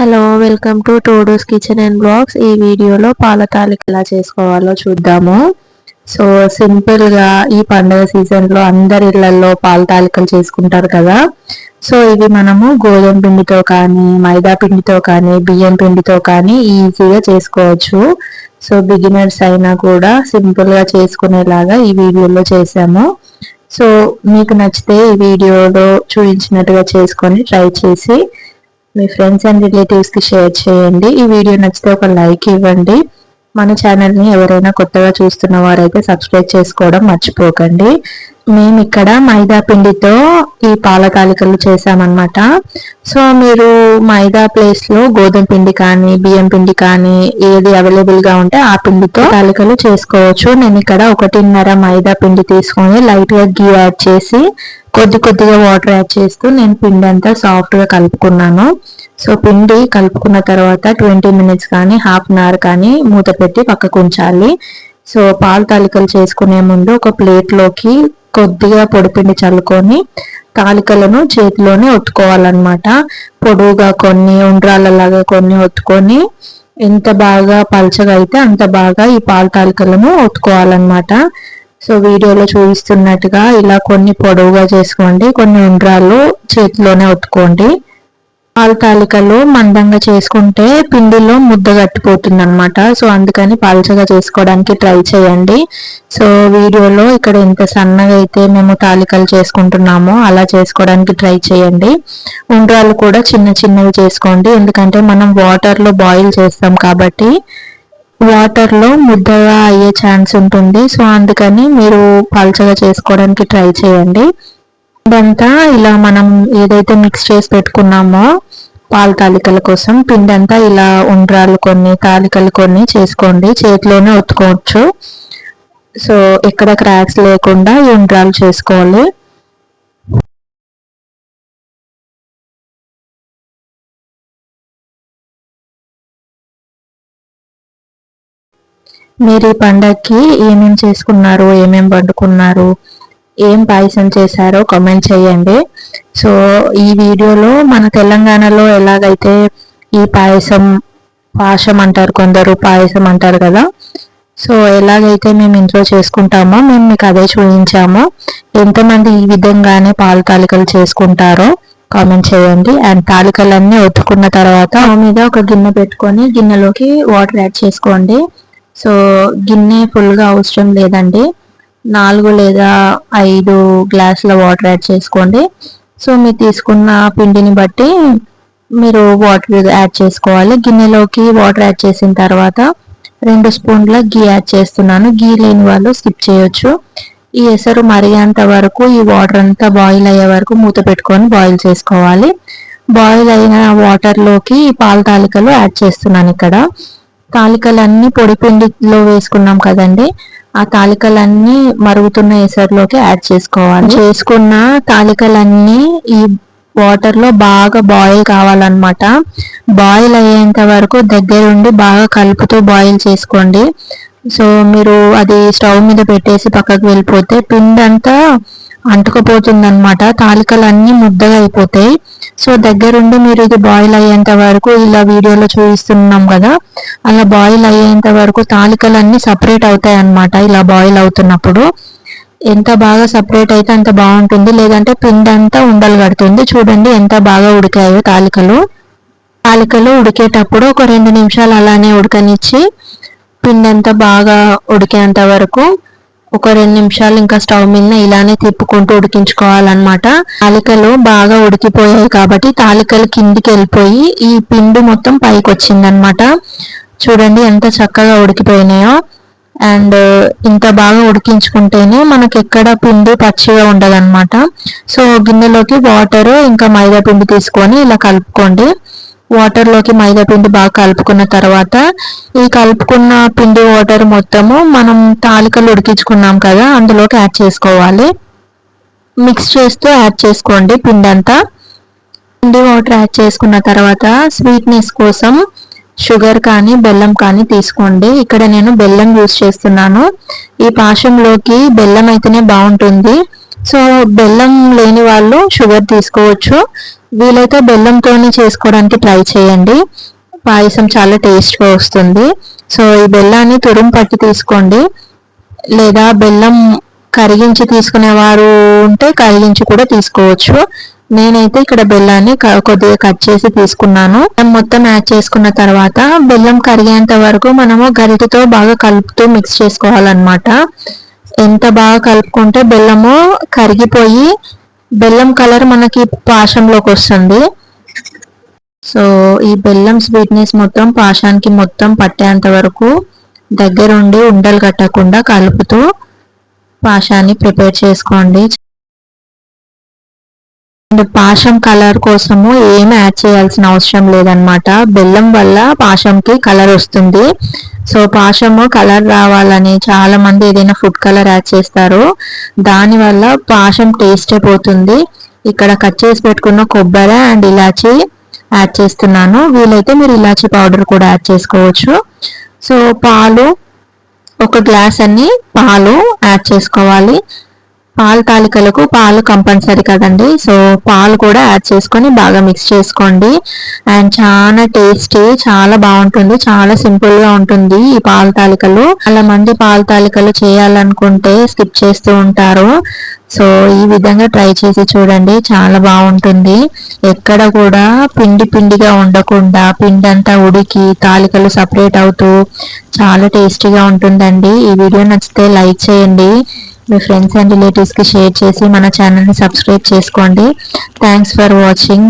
Hello welcome to Todos kitchen and blogs ఈ వీడియోలో పాల తాలిక ఎలా చేసుకోవాలో చూద్దాము. సో సింపుల్గా ఈ పండుగ సీజన్లో అందరి ఇళ్ళలో పాల తాలికలు చేసుకుంటారు కదా. సో ఇవి మనము గోధుమ పిండితో కానీ మైదా పిండితో కానీ బియ్యం పిండితో కానీ ఈజీగా చేసుకోవచ్చు. సో బిగినర్స్ అయినా కూడా సింపుల్గా చేసుకునేలాగా ఈ వీడియోలో చేసాము. సో మీకు నచ్చితే ఈ వీడియోలో చూపించినట్టుగా చేసుకొని ట్రై చేసి మీ ఫ్రెండ్స్ అండ్ రిలేటివ్స్కి షేర్ చేయండి. ఈ వీడియో నచ్చితే ఒక లైక్ ఇవ్వండి. మన ఛానల్ని ఎవరైనా కొత్తగా చూస్తున్న వారైతే సబ్స్క్రైబ్ చేసుకోవడం మర్చిపోకండి. మేము ఇక్కడ మైదా పిండితో ఈ పాల తాలికలు చేసామన్నమాట సో మీరు మైదా ప్లేస్లో గోధుమ పిండి కానీ బియ్యం పిండి కానీ ఏది అవైలబుల్గా ఉంటే ఆ పిండితో తాలికలు చేసుకోవచ్చు. నేను ఇక్కడ ఒకటిన్నర మైదా పిండి తీసుకొని లైట్గా గీ యాడ్ చేసి కొద్ది కొద్దిగా వాటర్ యాడ్ చేస్తూ నేను పిండి అంతా సాఫ్ట్గా కలుపుకున్నాను. సో పిండి కలుపుకున్న తర్వాత ట్వంటీ మినిట్స్ కానీ హాఫ్ అన్ అవర్ కానీ మూత పెట్టి పక్కకు ఉంచాలి. సో పాలు తాలికలు చేసుకునే ముందు ఒక ప్లేట్లోకి కొద్దిగా పొడిపిండి చల్లుకొని తాలికలను చేతిలోనే ఒత్తుకోవాలన్నమాట. పొడువుగా కొన్ని ఉండ్రాలలాగా కొన్ని ఒత్తుకొని ఎంత బాగా పలచగా అయితే అంత బాగా ఈ పాలు తాలికలను ఒత్తుకోవాలన్నమాట. సో వీడియోలో చూపిస్తున్నట్టుగా ఇలా కొన్ని పొడవుగా చేసుకోండి కొన్ని ఉండ్రాలు చేతిలోనే ఒత్తుకోండి. పాలతాలికలు మందంగా చేసుకుంటే పిండిలో ముద్ద కట్టిపోతుంది అనమాట సో అందుకని పాల్చగా చేసుకోవడానికి ట్రై చేయండి. సో వీడియోలో ఇక్కడ ఎంత సన్నగా అయితే మేము తాలికలు చేసుకుంటున్నామో అలా చేసుకోవడానికి ట్రై చేయండి. ఉండ్రాలు కూడా చిన్న చిన్నవి చేసుకోండి ఎందుకంటే మనం వాటర్లో బాయిల్ చేస్తాం కాబట్టి వాటర్లో ముద్దగా అయ్యే ఛాన్స్ ఉంటుంది. సో అందుకని మీరు పల్చగా చేసుకోవడానికి ట్రై చేయండి. ఇదంతా ఇలా మనం ఏదైతే మిక్స్ చేసి పెట్టుకున్నామో పాల తాలికల కోసం పిండి అంతా ఇలా ఉండ్రాలు కొన్ని తాలికలు కొన్ని చేసుకోండి. చేతిలోనే ఒత్తుకోవచ్చు. సో ఎక్కడ క్రాక్స్ లేకుండా ఈ ఉండ్రాలు చేసుకోవాలి. మీరు ఈ పండగకి ఏమేమి చేసుకున్నారు? ఏమేమి వండుకున్నారు? ఏం పాయసం చేశారో కామెంట్ చేయండి. సో ఈ వీడియోలో మన తెలంగాణలో ఎలాగైతే ఈ పాయసం పాశం అంటారు కొందరు పాయసం అంటారు కదా? సో ఎలాగైతే మేము ఇంట్లో చేసుకుంటామో మేము మీకు అదే చూపించాము. ఎంతమంది ఈ విధంగానే పాలు తాలికలు చేసుకుంటారో కామెంట్ చేయండి. అండ్ తాలికలన్నీ ఒత్తుకున్న తర్వాత మీద ఒక గిన్నె పెట్టుకొని గిన్నెలోకి వాటర్ యాడ్ చేసుకోండి. సో గిన్నె ఫుల్గా అవసరం లేదండి. నాలుగు లేదా ఐదు గ్లాసుల వాటర్ యాడ్ చేసుకోండి. సో మీరు తీసుకున్న పిండిని బట్టి మీరు వాటర్ యాడ్ చేసుకోవాలి. గిన్నెలోకి వాటర్ యాడ్ చేసిన తర్వాత రెండు స్పూన్ల గీ యాడ్ చేస్తున్నాను. గీ లేని వాళ్ళు స్కిప్ చేయొచ్చు. ఈ ఎసరు మరిగేంత వరకు ఈ వాటర్ అంతా బాయిల్ అయ్యే వరకు మూత పెట్టుకొని బాయిల్ చేసుకోవాలి. బాయిల్ అయిన వాటర్లోకి పాల తాలికలు యాడ్ చేస్తున్నాను ఇక్కడ. తాలికలన్నీ పొడి పిండిలో వేసుకున్నాం కదండి. ఆ తాలికలన్నీ మరుగుతున్న ఎసరులోకి యాడ్ చేసుకోవాలి. చేసుకున్న తాలికలన్నీ ఈ వాటర్లో బాగా బాయిల్ కావాలన్నమాట. బాయిల్ అయ్యేంత వరకు దగ్గరుండి బాగా కలుపుతూ బాయిల్ చేసుకోండి. సో మీరు అది స్టవ్ మీద పెట్టేసి పక్కకు వెళ్ళిపోతే పిండి అంతా అంటుకుపోతుందనమాట తాలికలు అన్ని ముద్దగా అయిపోతాయి. సో దగ్గరుండి మీరు ఇది బాయిల్ అయ్యేంత వరకు ఇలా వీడియోలో చూపిస్తున్నాం కదా అలా బాయిల్ అయ్యేంత వరకు తాలికలు అన్ని సపరేట్ అవుతాయి అనమాట ఇలా బాయిల్ అవుతున్నప్పుడు. ఎంత బాగా సపరేట్ అయితే అంత బాగుంటుంది. లేదంటే పిండి అంతా ఉండలు కడుతుంది. చూడండి ఎంత బాగా ఉడికాయో తాలికలు. తాలికలు ఉడికేటప్పుడు ఒక రెండు నిమిషాలు అలానే ఉడకనిచ్చి పిండి అంతా బాగా ఉడికేంత వరకు ఒక రెండు నిమిషాలు ఇంకా స్టవ్ మీద ఇలానే తిప్పుకుంటూ ఉడికించుకోవాలన్నమాట. తాలికలు బాగా ఉడికిపోయాయి కాబట్టి తాలికలు కిందికి వెళ్ళిపోయి ఈ పిండి మొత్తం పైకి వచ్చిందనమాట చూడండి ఎంత చక్కగా ఉడికిపోయినాయో. అండ్ ఇంత బాగా ఉడికించుకుంటేనే మనకి ఎక్కడ పిండి పచ్చిగా ఉండదన్నమాట. సో గిన్నెలోకి వాటర్ ఇంకా మైదా పిండి తీసుకొని ఇలా కలుపుకోండి. వాటర్లోకి మైదా పిండి బాగా కలుపుకున్న తర్వాత ఈ కలుపుకున్న పిండి వాటర్ మొత్తము మనం తాలికలు ఉడికించుకున్నాం కదా అందులోకి యాడ్ చేసుకోవాలి. మిక్స్ చేస్తూ యాడ్ చేసుకోండి పిండి అంతా పిండి వాటర్ యాడ్ చేసుకున్న తర్వాత స్వీట్నెస్ కోసం షుగర్ కానీ బెల్లం కానీ తీసుకోండి. ఇక్కడ నేను బెల్లం యూస్ చేస్తున్నాను. ఈ పాశంలోకి బెల్లం అయితేనే బాగుంటుంది. సో బెల్లం లేని వాళ్ళు షుగర్ తీసుకోవచ్చు. వీలైతే బెల్లంతోనే చేసుకోవడానికి ట్రై చేయండి. పాయసం చాలా టేస్ట్గా వస్తుంది. సో ఈ బెల్లాన్ని తురుం పట్టి తీసుకోండి. లేదా బెల్లం కరిగించి తీసుకునేవారు ఉంటే కరిగించి కూడా తీసుకోవచ్చు. నేనైతే ఇక్కడ బెల్లాన్ని కొద్దిగా కట్ చేసి తీసుకున్నాను. మొత్తం యాడ్ చేసుకున్న తర్వాత బెల్లం కరిగేంత వరకు మనము గరిటెతో బాగా కలుపుతూ మిక్స్ చేసుకోవాలన్నమాట. ఎంత బాగా కలుపుకుంటే బెల్లము కరిగిపోయి బెల్లం కలర్ మనకి పాషంలోకి వస్తుంది. సో ఈ బెల్లం స్వీట్నెస్ మొత్తం పాషానికి మొత్తం పట్టేంత వరకు దగ్గరుండి ఉండలు కట్టకుండా కలుపుతూ పాషాన్ని ప్రిపేర్ చేసుకోండి. అండ్ పాశం కలర్ కోసము ఏమి యాడ్ చేయాల్సిన అవసరం లేదనమాట బెల్లం వల్ల పాశంకి కలర్ వస్తుంది. సో పాశము కలర్ రావాలని చాలా మంది ఏదైనా ఫుడ్ కలర్ యాడ్ చేస్తారు. దానివల్ల పాశం టేస్ట్ పోతుంది. ఇక్కడ కట్ చేసి పెట్టుకున్న కొబ్బరి అండ్ ఇలాచి యాడ్ చేస్తున్నాను. వీలైతే మీరు ఇలాచి పౌడర్ కూడా యాడ్ చేసుకోవచ్చు. సో పాలు ఒక గ్లాస్ అన్ని పాలు యాడ్ చేసుకోవాలి. పాలు తాలికలకు పాలు కంపల్సరీ కదండి. సో పాలు కూడా యాడ్ చేసుకొని బాగా మిక్స్ చేసుకోండి. అండ్ చాలా టేస్టీ చాలా బాగుంటుంది. చాలా సింపుల్గా ఉంటుంది ఈ పాలు తాలికలు చాలా మంది పాలు తాలికలు చేయాలనుకుంటే స్కిప్ చేస్తూ ఉంటారు. సో ఈ విధంగా ట్రై చేసి చూడండి. చాలా బాగుంటుంది. ఎక్కడ కూడా పిండి పిండిగా ఉండకుండా పిండి అంతా ఉడికి తాలికలు సపరేట్ అవుతూ చాలా టేస్టీగా ఉంటుందండి. ఈ వీడియో నచ్చితే లైక్ చేయండి. మీ ఫ్రెండ్స్ అండ్ రిలేటివ్స్కి షేర్ చేసి మన ఛానల్ని సబ్స్క్రైబ్ చేసుకోండి. Thanks for watching